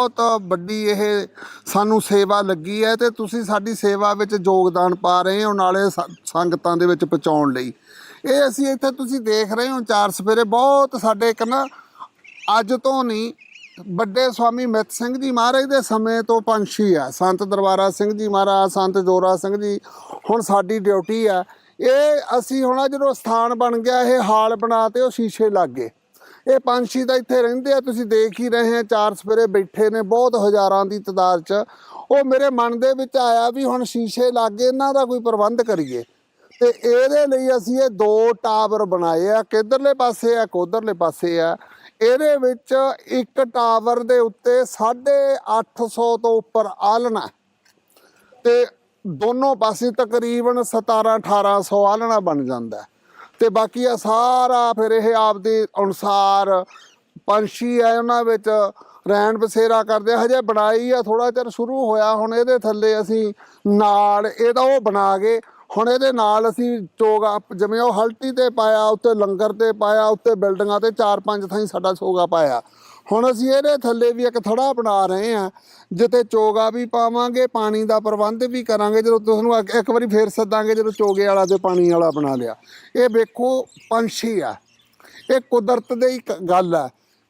ਬਹੁਤ ਵੱਡੀ ਇਹ ਸਾਨੂੰ ਸੇਵਾ ਲੱਗੀ ਹੈ ਤੇ ਤੁਸੀਂ ਸਾਡੀ ਸੇਵਾ ਵਿੱਚ ਯੋਗਦਾਨ ਪਾ ਰਹੇ ਹੋ ਨਾਲੇ ਸ- ਸੰਗਤਾਂ ਦੇ ਵਿੱਚ ਪਹੁੰਚਾਉਣ ਲਈ। ਇਹ ਅਸੀਂ ਇੱਥੇ ਤੁਸੀਂ ਦੇਖ ਰਹੇ ਹੋ ਚਾਰ ਸਵੇਰੇ ਬਹੁਤ ਸਾਡੇ ਇੱਕ ਨਾ ਅੱਜ ਤੋਂ ਨਹੀਂ, ਵੱਡੇ ਸਵਾਮੀ ਮਿੱਤ ਸਿੰਘ ਜੀ ਮਹਾਰਾਜ ਦੇ ਸਮੇਂ ਤੋਂ ਪੰਛੀ ਆ, ਸੰਤ ਦਰਬਾਰਾ ਸਿੰਘ ਜੀ ਮਹਾਰਾਜ, ਸੰਤ ਜੋਰਾ ਸਿੰਘ ਜੀ, ਹੁਣ ਸਾਡੀ ਡਿਊਟੀ ਆ। ਇਹ ਅਸੀਂ ਹੁਣ ਜਦੋਂ ਸਥਾਨ ਬਣ ਗਿਆ, ਇਹ ਹਾਲ ਬਣਾ ਤੇ ਉਹ ਸ਼ੀਸ਼ੇ ਲੱਗ। ਗਏ ਇਹ ਪੰਛੀ ਤਾਂ ਇੱਥੇ ਰਹਿੰਦੇ ਆ, ਤੁਸੀਂ ਦੇਖ ਹੀ ਰਹੇ ਆ, ਚਾਰ ਸਵੇਰੇ ਬੈਠੇ ਨੇ, ਬਹੁਤ ਹਜ਼ਾਰਾਂ ਦੀ ਤਾਦਾਦ 'ਚ। ਉਹ ਮੇਰੇ ਮਨ ਦੇ ਵਿੱਚ ਆਇਆ ਵੀ ਹੁਣ ਸ਼ੀਸ਼ੇ ਲਾਗੇ, ਇਹਨਾਂ ਦਾ ਕੋਈ ਪ੍ਰਬੰਧ ਕਰੀਏ। ਤੇ ਇਹਦੇ ਲਈ ਅਸੀਂ ਇਹ ਦੋ ਟਾਵਰ ਬਣਾਏ ਆ, ਕਿੱਧਰਲੇ ਪਾਸੇ ਆ, ਕੋਧਰਲੇ ਪਾਸੇ ਆ। ਇਹਦੇ ਵਿੱਚ ਇੱਕ ਟਾਵਰ ਦੇ ਉੱਤੇ 850 ਤੋਂ ਉੱਪਰ ਆਲਣਾ ਤੇ ਦੋਨੋਂ ਪਾਸੇ ਤਕਰੀਬਨ 17 1800 ਆਲਣਾ ਬਣ ਜਾਂਦਾ ਤੇ ਬਾਕੀ ਆ ਸਾਰਾ ਫਿਰ ਇਹ ਆਪਦੇ ਅਨੁਸਾਰ ਪੰਛੀ ਆ ਉਹਨਾਂ ਵਿੱਚ ਰਹਿਣ ਬਸੇਰਾ ਕਰਦੇ ਹਜੇ ਬਣਾਈ ਆ ਥੋੜਾ ਚਿਰ ਸ਼ੁਰੂ ਹੋਇਆ, ਹੁਣ ਇਹਦੇ ਥੱਲੇ ਅਸੀਂ ਨਾਲ ਇਹਦਾ ਉਹ ਬਣਾ ਗਏ। ਹੁਣ ਇਹਦੇ ਨਾਲ ਅਸੀਂ ਚੋਗਾ, ਜਿਵੇਂ ਉਹ ਹਲਟੀ ਤੇ ਪਾਇਆ, ਉੱਤੇ ਲੰਗਰ ਤੇ ਪਾਇਆ, ਉੱਤੇ ਬਿਲਡਿੰਗਾਂ ਤੇ ਚਾਰ ਪੰਜ ਥਾਈਂ ਸਾਡਾ ਚੋਗਾ ਪਾਇਆ। ਹੁਣ ਅਸੀਂ ਇਹਦੇ ਥੱਲੇ ਵੀ ਇੱਕ ਥੜਾ ਬਣਾ ਰਹੇ ਆ ਜਿੱਥੇ ਚੋਗਾ ਵੀ ਪਾਵਾਂਗੇ, ਪਾਣੀ ਦਾ ਪ੍ਰਬੰਧ ਵੀ ਕਰਾਂਗੇ, ਜਦੋਂ ਤੁਹਾਨੂੰ ਇੱਕ- ਇੱਕ ਵਾਰੀ ਫੇਰ ਸੱਦਾਂਗੇ ਜਦੋਂ ਚੋਗੇ ਵਾਲਾ ਤੇ ਪਾਣੀ ਵਾਲਾ ਬਣਾ ਲਿਆ। ਇਹ ਵੇਖੋ ਪੰਛੀ ਆ। ਇਹ ਕੁਦਰਤ ਦੀ ਇੱਕ ਗੱਲ ਆ।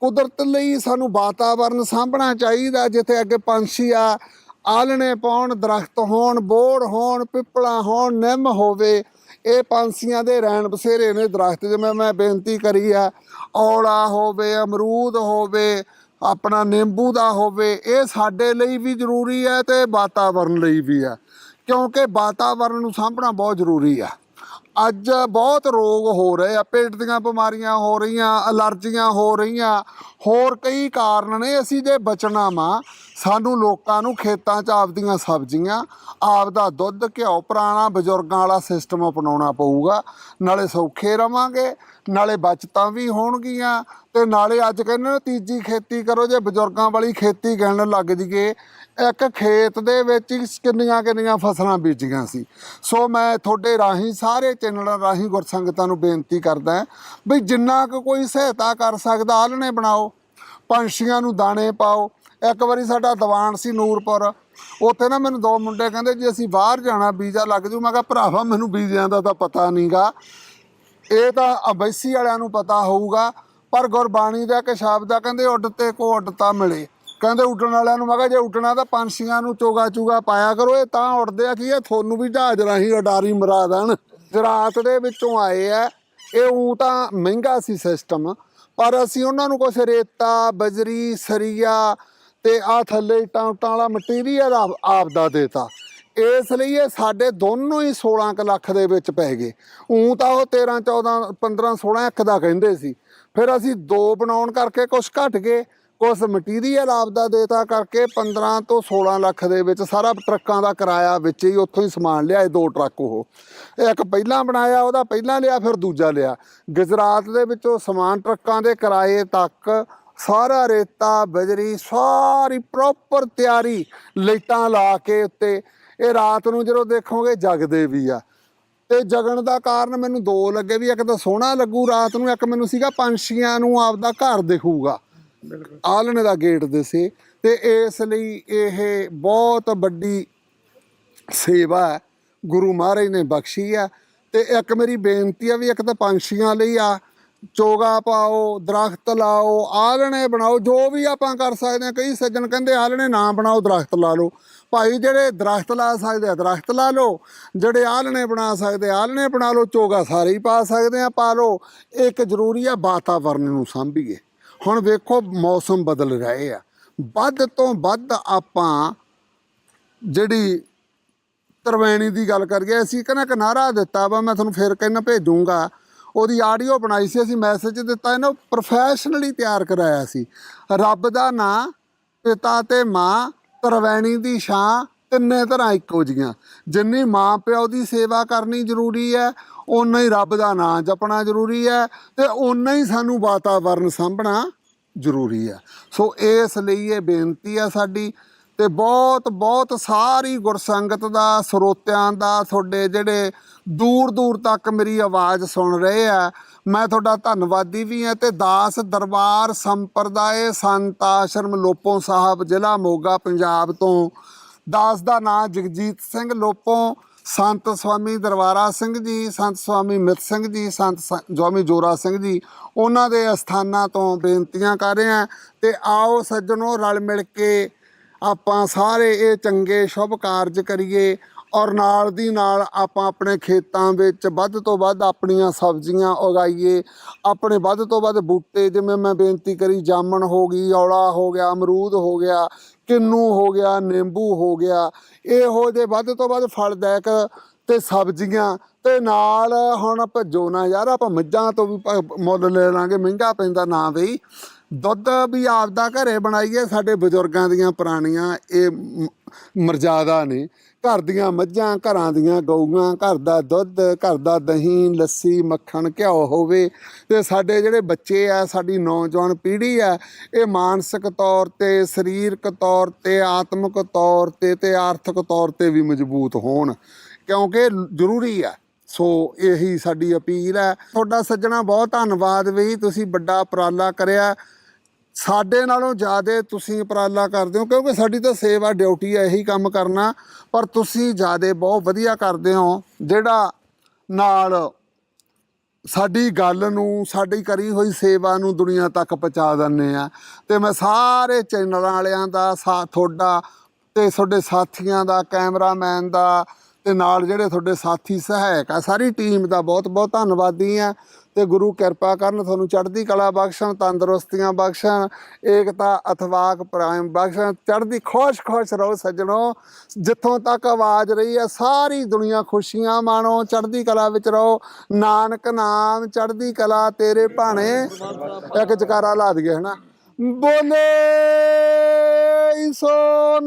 ਕੁਦਰਤ ਲਈ ਸਾਨੂੰ ਵਾਤਾਵਰਨ ਸਾਂਭਣਾ ਚਾਹੀਦਾ, ਜਿੱਥੇ ਅੱਗੇ ਪੰਛੀ ਆ। ਆਲਣੇ ਪਾਉਣ, ਦਰਖਤ ਹੋਣ, ਬੋੜ ਹੋਣ, ਪਿੱਪਲਾਂ ਹੋਣ, ਨਿੰਮ ਹੋਵੇ। ਇਹ ਪੰਛੀਆਂ ਦੇ ਰਹਿਣ ਬਸੇਰੇ ਨੇ ਦਰਖਤ, ਜਿਵੇਂ ਮੈਂ ਬੇਨਤੀ ਕਰੀ ਆ, ਔਲਾ ਹੋਵੇ, ਅਮਰੂਦ ਹੋਵੇ, ਆਪਣਾ ਨਿੰਬੂ ਦਾ ਹੋਵੇ, ਇਹ ਸਾਡੇ ਲਈ ਵੀ ਜ਼ਰੂਰੀ ਹੈ ਤੇ ਵਾਤਾਵਰਨ ਲਈ ਵੀ ਹੈ। ਕਿਉਂਕਿ ਵਾਤਾਵਰਨ ਨੂੰ ਸਾਂਭਣਾ ਬਹੁਤ ਜ਼ਰੂਰੀ ਆ। ਅੱਜ ਬਹੁਤ ਰੋਗ ਹੋ ਰਹੇ ਆ, ਪੇਟ ਦੀਆਂ ਬਿਮਾਰੀਆਂ ਹੋ ਰਹੀਆਂ, ਅਲਰਜੀਆਂ ਹੋ ਰਹੀਆਂ। ਹੋਰ ਕਈ ਕਾਰਨ ਨੇ, ਅਸੀਂ ਜੇ ਬਚਣਾ ਵਾ, ਸਾਨੂੰ ਲੋਕਾਂ ਨੂੰ ਖੇਤਾਂ 'ਚ ਆਪਦੀਆਂ ਸਬਜ਼ੀਆਂ, ਆਪਦਾ ਦੁੱਧ, ਘਿਓ, ਪੁਰਾਣਾ ਬਜ਼ੁਰਗਾਂ ਵਾਲਾ ਸਿਸਟਮ ਅਪਣਾਉਣਾ ਪਊਗਾ। ਨਾਲੇ ਸੌਖੇ ਰਵਾਂਗੇ, ਨਾਲੇ ਬਚਤਾਂ ਵੀ ਹੋਣਗੀਆਂ, ਤੇ ਨਾਲੇ ਅੱਜ ਕਹਿੰਦੇ ਨੇ ਤੀਜੀ ਖੇਤੀ ਕਰੋ, ਜੇ ਬਜ਼ੁਰਗਾਂ ਵਾਲੀ ਖੇਤੀ ਕਹਿਣ ਲੱਗ ਜੀਏ ਇੱਕ ਖੇਤ ਦੇ ਵਿੱਚ ਹੀ ਕਿੰਨੀਆਂ ਕਿੰਨੀਆਂ ਫਸਲਾਂ ਬੀਜੀਆਂ ਸੀ। ਸੋ ਮੈਂ ਤੁਹਾਡੇ ਰਾਹੀਂ, ਸਾਰੇ ਚੈਨਲਾਂ ਰਾਹੀਂ ਗੁਰਸੰਗਤਾਂ ਨੂੰ ਬੇਨਤੀ ਕਰਦਾ ਹਾਂ ਵੀ ਜਿੰਨਾ ਕੁ ਕੋਈ ਸਹਾਇਤਾ ਕਰ ਸਕਦਾ ਆਲਣੇ ਬਣਾਓ, ਪੰਛੀਆਂ ਨੂੰ ਦਾਣੇ ਪਾਓ। ਇੱਕ ਵਾਰੀ ਸਾਡਾ ਦੀਵਾਨ ਸੀ ਨੂਰਪੁਰ, ਉੱਥੇ ਨਾ ਮੈਨੂੰ ਦੋ ਮੁੰਡੇ ਕਹਿੰਦੇ, ਜੀ ਅਸੀਂ ਬਾਹਰ ਜਾਣਾ, ਵੀਜ਼ਾ ਲੱਗ ਜੂ। ਮੈਂ ਕਿਹਾ, ਭਰਾਵਾ, ਮੈਨੂੰ ਵੀਜ਼ਿਆਂ ਦਾ ਤਾਂ ਪਤਾ ਨਹੀਂਗਾ। ਇਹ ਤਾਂ ਅਬੈਸੀ ਵਾਲਿਆਂ ਨੂੰ ਪਤਾ ਹੋਊਗਾ। ਪਰ ਗੁਰਬਾਣੀ ਦਾ ਕਿ ਸ਼ਬਦ ਆ, ਕਹਿੰਦੇ, ਉੱਡ ਤੇ ਕੋ ਉੱਡਤਾ ਮਿਲੇ। ਕਹਿੰਦੇ ਉੱਡਣ ਵਾਲਿਆਂ ਨੂੰ, ਮੈਂ ਕਿਹਾ ਜੇ ਉੱਡਣਾ ਤਾਂ ਪੰਛੀਆਂ ਨੂੰ ਚੋਗਾ ਚੂਗਾ ਪਾਇਆ ਕਰੋ, ਇਹ ਤਾਂ ਉੱਡਦੇ ਆ ਕੀ ਇਹ ਤੁਹਾਨੂੰ ਵੀ ਜਹਾਜ਼ ਰਾਹੀਂ ਅਡਾਰੀ ਮਰਾ ਦੇਣ। ਜਰਾਤ ਦੇ ਵਿੱਚੋਂ ਆਏ ਆ, ਇਹ ਉਂ ਤਾਂ ਮਹਿੰਗਾ ਸੀ ਸਿਸਟਮ ਪਰ ਅਸੀਂ ਉਹਨਾਂ ਨੂੰ ਕੁਛ ਰੇਤਾ, ਬਜਰੀ, ਸਰੀਆ ਤੇ ਆ ਥੱਲੇ ਇੱਟਾਂ ਉੱਟਾਂ ਵਾਲਾ ਮਟੀਰੀਅਲ ਆਪ ਦਾ ਦੇਤਾ। ਇਸ ਲਈ ਇਹ ਸਾਡੇ ਦੋਨੋਂ ਹੀ 16 ਕੁ ਲੱਖ ਦੇ ਵਿੱਚ ਪੈ ਗਏ। ਉਂ ਤਾਂ ਉਹ 13 14 15 16 ਇੱਕ ਦਾ ਕਹਿੰਦੇ ਸੀ। ਫਿਰ ਅਸੀਂ ਦੋ ਬਣਾਉਣ ਕਰਕੇ ਕੁਛ ਘਟ ਗਏ। ਕੁਛ ਮਟੀਰੀਅਲ ਆਪਦਾ ਦੇਤਾ ਕਰਕੇ 15 ਤੋਂ 16 ਲੱਖ ਦੇ ਵਿੱਚ ਸਾਰਾ ਟਰੱਕਾਂ ਦਾ ਕਿਰਾਇਆ ਵਿੱਚ ਹੀ ਉੱਥੋਂ ਹੀ ਸਮਾਨ ਲਿਆਏ ਦੋ ਟਰੱਕ ਉਹ। ਇਹ ਇੱਕ ਪਹਿਲਾਂ ਬਣਾਇਆ, ਉਹਦਾ ਪਹਿਲਾਂ ਲਿਆ, ਫਿਰ ਦੂਜਾ ਲਿਆ। ਗੁਜਰਾਤ ਦੇ ਵਿੱਚੋਂ ਸਮਾਨ ਟਰੱਕਾਂ ਦੇ ਕਿਰਾਏ ਤੱਕ ਸਾਰਾ ਰੇਤਾ, ਬਜਰੀ, ਸਾਰੀ ਪ੍ਰੋਪਰ ਤਿਆਰੀ ਲਾਈਟਾਂ ਲਾ ਕੇ ਉੱਤੇ। ਇਹ ਰਾਤ ਨੂੰ ਜਦੋਂ ਦੇਖੋਗੇ ਜਗਦੇ ਵੀ ਆ। ਤੇ ਜਗਣ ਦਾ ਕਾਰਨ ਮੈਨੂੰ ਦੋ ਲੱਗੇ ਵੀ ਇੱਕ ਤਾਂ ਸੋਹਣਾ ਲੱਗੂ ਰਾਤ ਨੂੰ, ਇੱਕ ਮੈਨੂੰ ਸੀਗਾ ਪੰਛੀਆਂ ਨੂੰ ਆਪਦਾ ਘਰ ਦਿਖੂਗਾ। ਆਲਣੇ ਦਾ ਗੇਟ ਦਿਸੇ ਤੇ ਇਸ ਲਈ ਇਹ ਬਹੁਤ ਵੱਡੀ ਸੇਵਾ ਹੈ, ਗੁਰੂ ਮਹਾਰਾਜ ਨੇ ਬਖਸ਼ੀ ਆ ਤੇ ਇੱਕ ਮੇਰੀ ਬੇਨਤੀ ਆ ਵੀ ਇੱਕ ਤਾਂ ਪੰਛੀਆਂ ਲਈ ਆ ਚੋਗਾ ਪਾਓ ਦਰਖਤ ਲਾਓ ਆਲਣੇ ਬਣਾਓ ਜੋ ਵੀ ਆਪਾਂ ਕਰ ਸਕਦੇ ਹਾਂ। ਕਈ ਸੱਜਣ ਕਹਿੰਦੇ ਆਲਣੇ ਨਾ ਬਣਾਓ ਦਰਖਤ ਲਾ ਲਓ। ਭਾਈ ਜਿਹੜੇ ਦਰਖਤ ਲਾ ਸਕਦੇ ਆ ਦਰਖਤ ਲਾ ਲਓ। ਜਿਹੜੇ ਆਲਣੇ ਬਣਾ ਸਕਦੇ ਆ, ਆਲਣੇ ਬਣਾ ਲਓ ਚੋਗਾ ਸਾਰੇ ਹੀ ਪਾ ਸਕਦੇ ਆ ਪਾ ਲਓ। ਇੱਕ ਜ਼ਰੂਰੀ ਆ ਵਾਤਾਵਰਨ ਨੂੰ ਸਾਂਭੀਏ। ਹੁਣ ਵੇਖੋ ਮੌਸਮ ਬਦਲ ਰਹੇ ਆ। ਵੱਧ ਤੋਂ ਵੱਧ ਆਪਾਂ ਜਿਹੜੀ ਤਰਵੈਣੀ ਦੀ ਗੱਲ ਕਰੀਏ, ਅਸੀਂ ਕਹਿੰਦਾ ਕਿ ਨਾਰਾ ਦਿੱਤਾ ਵਾ, ਮੈਂ ਤੁਹਾਨੂੰ ਫੇਰ ਕਹਿੰਦਾ ਭੇਜੂੰਗਾ। ਉਹਦੀ ਆਡੀਓ ਬਣਾਈ ਸੀ, ਅਸੀਂ ਮੈਸੇਜ ਦਿੱਤਾ, ਇਹਨੂੰ ਪ੍ਰੋਫੈਸ਼ਨਲੀ ਤਿਆਰ ਕਰਾਇਆ ਸੀ। ਰੱਬ ਦਾ ਨਾਂ, ਪਿਤਾ ਤੇ ਮਾਂ, ਤਰਵੈਣੀ ਦੀ ਛਾਂ, ਤਿੰਨੇ ਤਰ੍ਹਾਂ ਇੱਕੋ ਜੀਆਂ ਜਿੰਨੀ ਮਾਂ ਪਿਓ ਦੀ ਸੇਵਾ ਕਰਨੀ ਜ਼ਰੂਰੀ ਹੈ ਓਨਾ ਹੀ ਰੱਬ ਦਾ ਨਾਂ ਜਪਣਾ ਜ਼ਰੂਰੀ ਹੈ ਤੇ ਓਨਾ ਹੀ ਸਾਨੂੰ ਵਾਤਾਵਰਨ ਸਾਂਭਣਾ ਜ਼ਰੂਰੀ ਹੈ। ਸੋ ਇਸ ਲਈ ਇਹ ਬੇਨਤੀ ਹੈ ਸਾਡੀ ਤੇ ਬਹੁਤ ਬਹੁਤ ਸਾਰੀ ਗੁਰਸੰਗਤ ਦਾ, ਸਰੋਤਿਆਂ ਦਾ, ਤੁਹਾਡੇ ਜਿਹੜੇ ਦੂਰ ਦੂਰ ਤੱਕ ਮੇਰੀ ਆਵਾਜ਼ ਸੁਣ ਰਹੇ ਆ, ਮੈਂ ਤੁਹਾਡਾ ਧੰਨਵਾਦੀ ਵੀ ਹਾਂ ਤੇ ਦਾਸ ਦਰਬਾਰ ਸੰਪਰਦਾਇ ਸੰਤ ਆਸ਼ਰਮ ਲੋਪੋ ਸਾਹਿਬ ਜ਼ਿਲ੍ਹਾ ਮੋਗਾ, ਪੰਜਾਬ ਤੋਂ। ਦਾਸ ਦਾ ਨਾਂ ਜਗਜੀਤ ਸਿੰਘ ਲੋਪੋ ਸੰਤ ਸਵਾਮੀ ਦਰਬਾਰਾ ਸਿੰਘ ਜੀ, ਸੰਤ ਸਵਾਮੀ ਮਿਤ ਸਿੰਘ ਜੀ, ਸੰਤ ਸਵਾਮੀ ਜੋਰਾ ਸਿੰਘ ਜੀ, ਉਹਨਾਂ ਦੇ ਅਸਥਾਨਾਂ ਤੋਂ ਬੇਨਤੀਆਂ ਕਰ ਰਹੇ ਹਾਂ ਤੇ ਆਓ ਸੱਜਣੋ ਰਲ ਮਿਲ ਕੇ ਆਪਾਂ ਸਾਰੇ ਇਹ ਚੰਗੇ ਸ਼ੁਭ ਕਾਰਜ ਕਰੀਏ ਔਰ ਨਾਲ ਦੀ ਨਾਲ ਆਪਾਂ ਆਪਣੇ ਖੇਤਾਂ ਵਿੱਚ ਵੱਧ ਤੋਂ ਵੱਧ ਆਪਣੀਆਂ ਸਬਜ਼ੀਆਂ ਉਗਾਈਏ। ਆਪਣੇ ਵੱਧ ਤੋਂ ਵੱਧ ਬੂਟੇ, ਜਿਵੇਂ ਮੈਂ ਬੇਨਤੀ ਕਰੀ, ਜਾਮਣ ਹੋ ਗਈ, ਔਲਾ ਹੋ ਗਿਆ, ਅਮਰੂਦ ਹੋ ਗਿਆ ਕਿੰਨੂ ਹੋ ਗਿਆ, ਨਿੰਬੂ ਹੋ ਗਿਆ, ਇਹੋ ਜਿਹੇ ਵੱਧ ਤੋਂ ਵੱਧ ਫਲਦਾਇਕ ਤੇ ਸਬਜ਼ੀਆਂ ਤੇ ਨਾਲ ਹੁਣ ਭੱਜੋ ਨਾ ਯਾਰ, ਆਪਾਂ ਮੱਝਾਂ ਤੋਂ ਵੀ ਮੁੱਲ ਲੈ ਲਾਂਗੇ, ਮਹਿੰਗਾ ਪੈਂਦਾ ਨਾ ਬਈ। ਦੁੱਧ ਵੀ ਆਪਦਾ ਘਰੇ ਬਣਾਈਏ, ਸਾਡੇ ਬਜ਼ੁਰਗਾਂ ਦੀਆਂ ਪੁਰਾਣੀਆਂ ਇਹ ਮਰਜ਼ਾਦਾ ਨੇ। ਘਰ ਦੀਆਂ ਮੱਝਾਂ, ਘਰਾਂ ਦੀਆਂ ਗਊਆਂ, ਘਰ ਦਾ ਦੁੱਧ, ਘਰ ਦਾ ਦਹੀਂ, ਲੱਸੀ, ਮੱਖਣ, ਘਿਓ ਹੋਵੇ। ਤੇ ਸਾਡੇ ਜਿਹੜੇ ਬੱਚੇ ਆ, ਸਾਡੀ ਨੌਜਵਾਨ ਪੀੜ੍ਹੀ ਆ, ਇਹ ਮਾਨਸਿਕ ਤੌਰ ਤੇ, ਸਰੀਰਕ ਤੌਰ ਤੇ, ਆਤਮਿਕ ਤੌਰ ਤੇ ਤੇ ਆਰਥਿਕ ਤੌਰ ਤੇ ਵੀ ਮਜ਼ਬੂਤ ਹੋਣ। ਕਿਉਂਕਿ ਜ਼ਰੂਰੀ ਆ। ਸੋ ਇਹੀ ਸਾਡੀ ਅਪੀਲ ਹੈ ਤੁਹਾਡਾ ਸੱਜਣਾ ਬਹੁਤ ਧੰਨਵਾਦ ਵੀ ਤੁਸੀਂ ਵੱਡਾ ਉਪਰਾਲਾ ਕਰਿਆ। ਸਾਡੇ ਨਾਲੋਂ ਜ਼ਿਆਦਾ ਤੁਸੀਂ ਉਪਰਾਲਾ ਕਰਦੇ ਹੋ, ਕਿਉਂਕਿ ਸਾਡੀ ਤਾਂ ਸੇਵਾ, ਡਿਊਟੀ ਹੈ, ਇਹੀ ਕੰਮ ਕਰਨਾ। ਪਰ ਤੁਸੀਂ ਜ਼ਿਆਦਾ ਬਹੁਤ ਵਧੀਆ ਕਰਦੇ ਹੋ, ਜਿਹੜਾ ਨਾਲ ਸਾਡੀ ਗੱਲ ਨੂੰ, ਸਾਡੀ ਕਰੀ ਹੋਈ ਸੇਵਾ ਨੂੰ ਦੁਨੀਆ ਤੱਕ ਪਹੁੰਚਾ ਦਿੰਦੇ ਆ। ਤੇ ਮੈਂ ਸਾਰੇ ਚੈਨਲਾਂ ਵਾਲਿਆਂ ਦਾ ਸਾਥ ਤੁਹਾਡਾ ਤੇ ਤੁਹਾਡੇ ਸਾਥੀਆਂ ਦਾ, ਕੈਮਰਾਮੈਨ ਦਾ ਤੇ ਨਾਲ ਜਿਹੜੇ ਤੁਹਾਡੇ ਸਾਥੀ, ਸਹਾਇਕ ਆ, ਸਾਰੀ ਟੀਮ ਦਾ ਬਹੁਤ ਬਹੁਤ ਧੰਨਵਾਦੀ ਆ। ਤੇ ਗੁਰੂ ਕਿਰਪਾ ਕਰਨ ਤੁਹਾਨੂੰ ਚੜ੍ਹਦੀ ਕਲਾ ਬਖਸ਼ਣ, ਤੰਦਰੁਸਤੀਆਂ ਬਖਸ਼ਣ, ਏਕਤਾ, ਅਥਵਾਕ, ਪ੍ਰਾਇਮ ਬਖਸ਼ਣ, ਚੜ੍ਹਦੀ ਖੁਸ਼ ਖੁਸ਼ ਰਹੋ ਸੱਜਣੋ, ਜਿੱਥੋਂ ਤੱਕ ਆਵਾਜ਼ ਰਹੀ ਹੈ, ਸਾਰੀ ਦੁਨੀਆ ਖੁਸ਼ੀਆਂ ਮਾਣੋ, ਚੜ੍ਹਦੀ ਕਲਾ ਵਿੱਚ ਰਹੋ, ਨਾਨਕ ਨਾਮ ਚੜ੍ਹਦੀ ਕਲਾ ਤੇਰੇ ਭਾਣੇ। ਇੱਕ ਜਕਾਰਾ ਲਾ ਦਈਏ, ਹਨਾ? ਬੋਲੇ ਸੋ